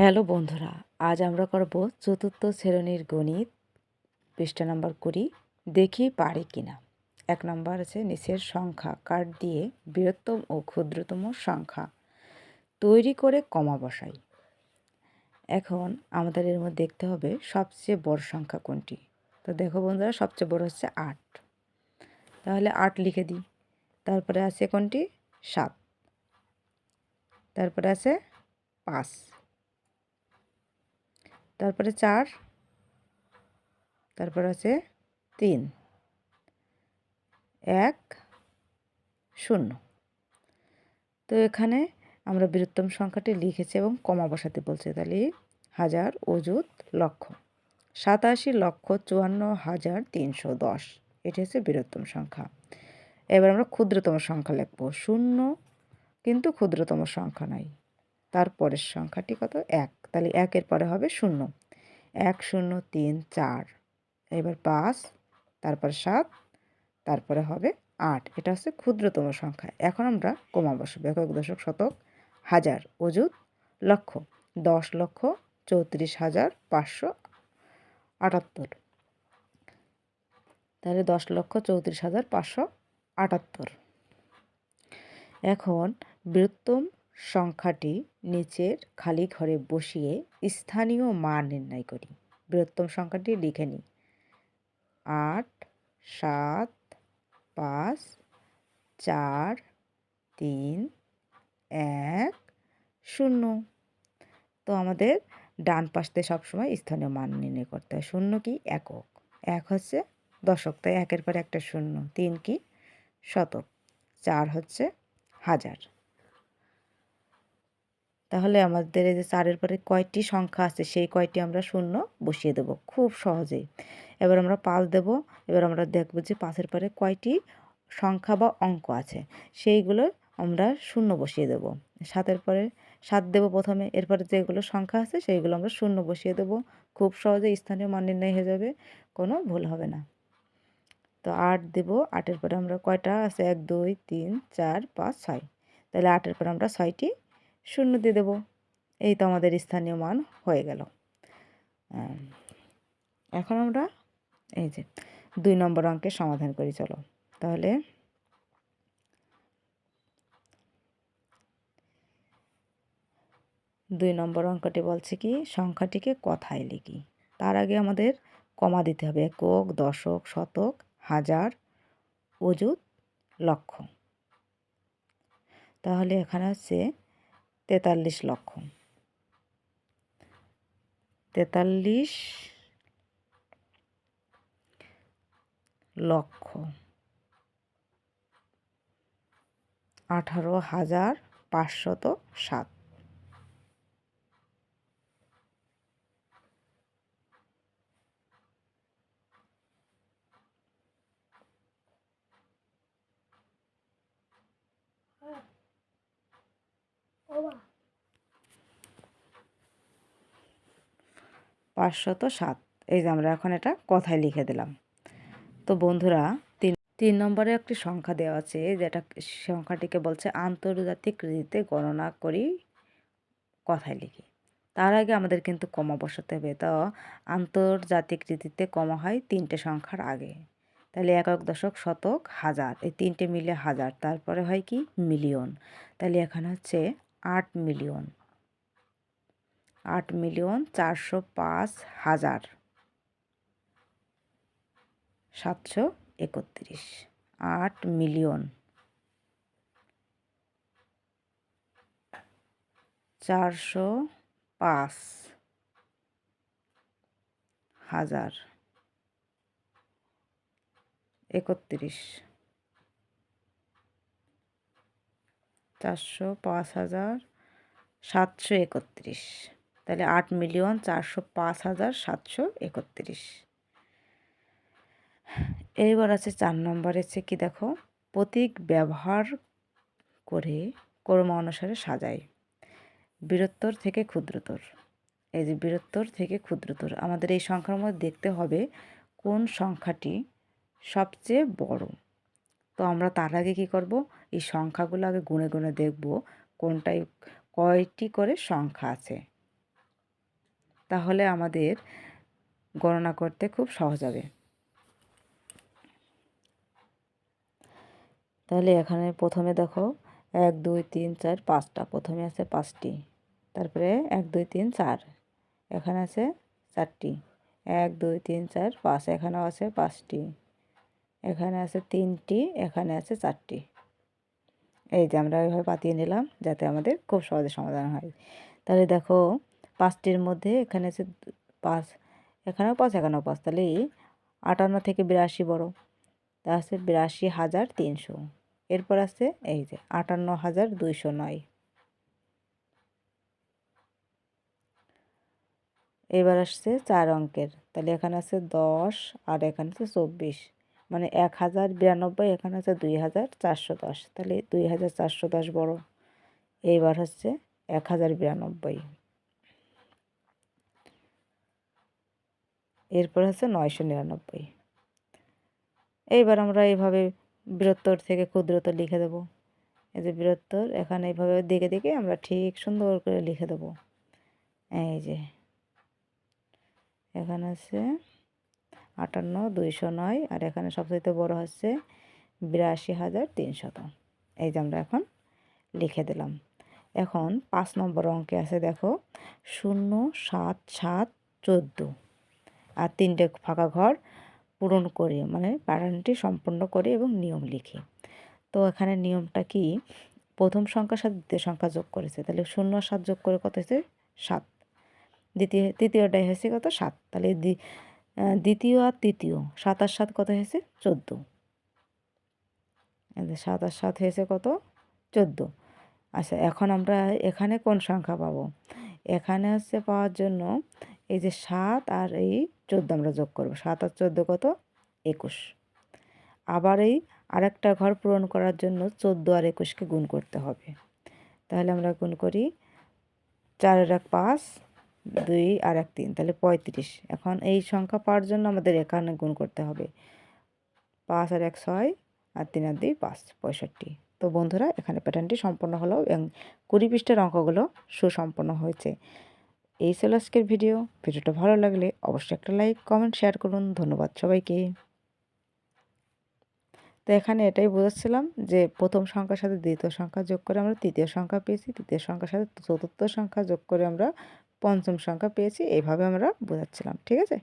Hello বন্ধুরা, আজ আমরা করব চতুর্থ শ্রেণির গণিত, পৃষ্ঠা নাম্বার কুড়ি, দেখি পারি কিনা। এক নম্বর আছে নিচের সংখ্যা কার্ড দিয়ে বৃহত্তম ও ক্ষুদ্রতম সংখ্যা তৈরি করে কমা বসাই। এখন আমাদের এর মধ্যে দেখতে হবে সবচেয়ে বড় সংখ্যা কোনটি। তো দেখো বন্ধুরা, সবচেয়ে বড় হচ্ছে আট। তাহলে আট লিখে দিই। তারপরে আছে কোনটি? সাত। তারপরে আছে পাঁচ। তারপরে চার, তারপর আছে তিন, এক, শূন্য। তো এখানে আমরা বৃহত্তম সংখ্যাটি লিখেছি এবং কমা বসাতে বলছে। তাহলে হাজার অযুত লক্ষ। সাতাশি লক্ষ চুয়ান্ন হাজার তিনশো দশ। এটি হচ্ছে বৃহত্তম সংখ্যা। এবার আমরা ক্ষুদ্রতম সংখ্যা লিখব। শূন্য কিন্তু ক্ষুদ্রতম সংখ্যা নাই। তারপরের সংখ্যাটি কত? এক। তাহলে একের পরে হবে শূন্য। এক, শূন্য, তিন, চার। এবার পাঁচ, তারপর সাত, তারপরে হবে আট। এটা হচ্ছে ক্ষুদ্রতম সংখ্যা। এখন আমরা কমা বসবো। একক দশক শতক হাজার। অযুত লক্ষ। দশ লক্ষ চৌত্রিশ হাজার পাঁচশো আটাত্তর। তাহলে দশ লক্ষ চৌত্রিশ হাজার পাঁচশো আটাত্তর। এখন বৃহত্তম সংখ্যাটি নিচের খালি ঘরে বসিয়ে স্থানীয় মান নির্ণয় করি। বৃহত্তম সংখ্যাটি লিখে নিই। আট, সাত, পাঁচ, চার, তিন, এক, শূন্য। তো আমাদের ডান পাশতে সবসময় স্থানীয় মান নির্ণয় করতে হয়। শূন্য কি একক? এক হচ্ছে দশক, তাই একের পর একটা শূন্য। তিন কি শতক? চার হচ্ছে হাজার। তাহলে আমাদের এই যে চারের পরে কয়টি সংখ্যা আছে, সেই কয়টি আমরা শূন্য বসিয়ে দেব, খুব সহজেই। এবার আমরা পাঁচ দেব, এবার আমরা দেখব যে পাঁচের পরে কয়টি সংখ্যা বা অঙ্ক আছে, সেইগুলো আমরা শূন্য বসিয়ে দেব। সাতের পরে সাত দেব প্রথমে, এরপরে যেগুলো সংখ্যা আছে সেইগুলো আমরা শূন্য বসিয়ে দেব, খুব সহজে স্থানীয় মান নির্ণয় হয়ে যাবে, কোনো ভুল হবে না। তো আট দেব, আটের পরে আমরা কয়টা আছে, এক, দুই, তিন, চার, পাঁচ, ছয়, তাহলে আটের পরে আমরা ছয়টি শূন্য দিয়ে দেবো। এই তো আমাদের স্থানীয় মান হয়ে গেল। এখন আমরা এই যে দুই নম্বর অঙ্কের সমাধান করি, চলো। তাহলে দুই নম্বর অঙ্কটি বলছে কি, সংখ্যাটিকে কথায় লিখি। তার আগে আমাদের কমা দিতে হবে, একক, দশক, শতক, হাজার, অযুত, লক্ষ। তাহলে এখানে হচ্ছে তেতাল্লিশ লক্ষ। তেতাল্লিশ লক্ষ। আঠারো হাজার পাঁচশত সাত। পাঁচশত সাত। এই যে আমরা এখন এটা কথায় লিখে দিলাম। তো বন্ধুরা, তিন তিন নম্বরে একটি সংখ্যা দেওয়া আছে, যেটা সংখ্যাটিকে বলছে আন্তর্জাতিক রীতিতে গণনা করি, কথায় লিখি। তার আগে আমাদের কিন্তু কমা বসাতে হবে। তো আন্তর্জাতিক রীতিতে কমা হয় তিনটে সংখ্যার আগে। তাহলে একক দশক শতক হাজার। এই তিনটে মিলে হাজার। তারপরে হয় কি? মিলিয়ন। তাহলে এখানে হচ্ছে আট মিলিয়ন। আট মিলিয়ন চারশো পাঁচ হাজার সাতশো একত্রিশ। আট মিলিয়ন চারশো পাঁচ হাজার একত্রিশ। চারশো পাঁচ হাজার সাতশো একত্রিশ। তাহলে আট মিলিয়ন চারশো পাঁচ হাজার সাতশো একত্রিশ। এইবার আছে চার নম্বর আছে কি দেখো? প্রতীক ব্যবহার করে কর্ম অনুসারে সাজাই। বৃহত্তর থেকে ক্ষুদ্রতর। এই যে বৃহত্তর থেকে ক্ষুদ্রতর, আমাদের এই সংখ্যার মধ্যে দেখতে হবে কোন সংখ্যাটি সবচেয়ে বড়। তো আমরা তার আগে কী করব? এই সংখ্যাগুলো আগে গুনে গুনে দেখব কোনটায় কয়টি করে সংখ্যা আছে। তাহলে আমাদের গণনা করতে খুব সহজ হবে। তাহলে এখানে প্রথমে দেখো এক, দুই, তিন, চার, পাঁচটা। প্রথমে আছে পাঁচটি। তারপরে এক, দুই, তিন, চার। এখানে আছে চারটি। এক, দুই, তিন, চার, পাঁচ। এখানেও আছে পাঁচটি। এখানে আছে তিনটি। এখানে আছে চারটি। এই যে আমরা এইভাবে পাতিয়ে নিলাম যাতে আমাদের খুব সহজে সমাধান হয়। তাহলে দেখো পাঁচটির মধ্যে এখানে আছে পাঁচ। এখানেও পাঁচ এখানেও পাঁচ। তাহলে এই আটান্ন থেকে বিরাশি বড়। তা আছে বিরাশি হাজার তিনশো। এরপর আছে এই যে আটান্ন হাজার দুইশো নয়। এবার আসছে চার অঙ্কের। তাহলে এখানে আছে দশ আর এখানে আছে চব্বিশ। মানে এক হাজার বিরানব্বই, এখানে আছে দুই হাজার চারশো দশ। তাহলে দুই হাজার চারশো দশ বড়। এইবার হচ্ছে এক হাজার বিরানব্বই। এরপর হচ্ছে নয়শো নিরানব্বই। এইবার আমরা এইভাবে বৃহত্তর থেকে ক্ষুদ্রতর লিখে দেব। এই যে বৃহত্তর, এখানে এইভাবে দেখে দেখে আমরা ঠিক সুন্দর করে লিখে দেব। এই যে, এখানে আছে আটান্ন, দুইশো নয়, আর এখানে সবচেয়ে বড় হচ্ছে বিরাশি হাজার তিনশত। এই যে আমরা এখন লিখে দিলাম। এখন পাঁচ নম্বর অঙ্কে আছে দেখো, শূন্য, সাত সাত, চোদ্দ। আর তিনটে ফাঁকা ঘর পূরণ করে মানে প্যাটার্নটি সম্পূর্ণ করে এবং নিয়ম লিখি। তো এখানে নিয়মটা কি? প্রথম সংখ্যার সাথে দ্বিতীয় সংখ্যা যোগ করেছে। তাহলে শূন্য সাত যোগ করে কত হয়েছে? সাত। দ্বিতীয়, তৃতীয়টাই হয়েছে কত? সাত। তাহলে দ্বিতীয় আর তৃতীয়, সাত আর সাত কত হয়েছে? চোদ্দ। সাত আর সাত হয়েছে কত? চোদ্দ। আচ্ছা এখন আমরা এখানে কোন সংখ্যা পাবো? এখানে হচ্ছে পাওয়ার জন্য এই যে সাত আর এই চোদ্দ আমরা যোগ করব। সাত আর চোদ্দ কত? একুশ। আবার এই আরেকটা ঘর পূরণ করার জন্য চোদ্দ আর একুশকে গুণ করতে হবে। তাহলে আমরা গুণ করি চারের এক পাঁচ, দুই আর এক তিন, তাহলে পঁয়ত্রিশ। এখন এই সংখ্যা পাওয়ার জন্য আমাদের এখানে গুণ করতে হবে। পাঁচ আর এক ছয় আর তিন আর দুই পাঁচ, পঁয়ষট্টি। তো বন্ধুরা, এখানে প্যাটার্নটি সম্পন্ন হলো এবং কুড়ি পৃষ্ঠের অঙ্কগুলো সুসম্পন্ন হয়েছে। এই ছিল আজকের ভিডিও। ভিডিওটা ভালো লাগলে অবশ্যই একটা লাইক, কমেন্ট, শেয়ার করুন। ধন্যবাদ সবাইকে। তো এখানে এটাই বোঝাচ্ছিলাম যে প্রথম সংখ্যার সাথে দ্বিতীয় সংখ্যা যোগ করে আমরা তৃতীয় সংখ্যা পেয়েছি, তৃতীয় সংখ্যার সাথে চতুর্থ সংখ্যা যোগ করে আমরা পঞ্চম সংখ্যা পেয়েছি, এইভাবে আমরা বোঝাচ্ছিলাম, ঠিক আছে?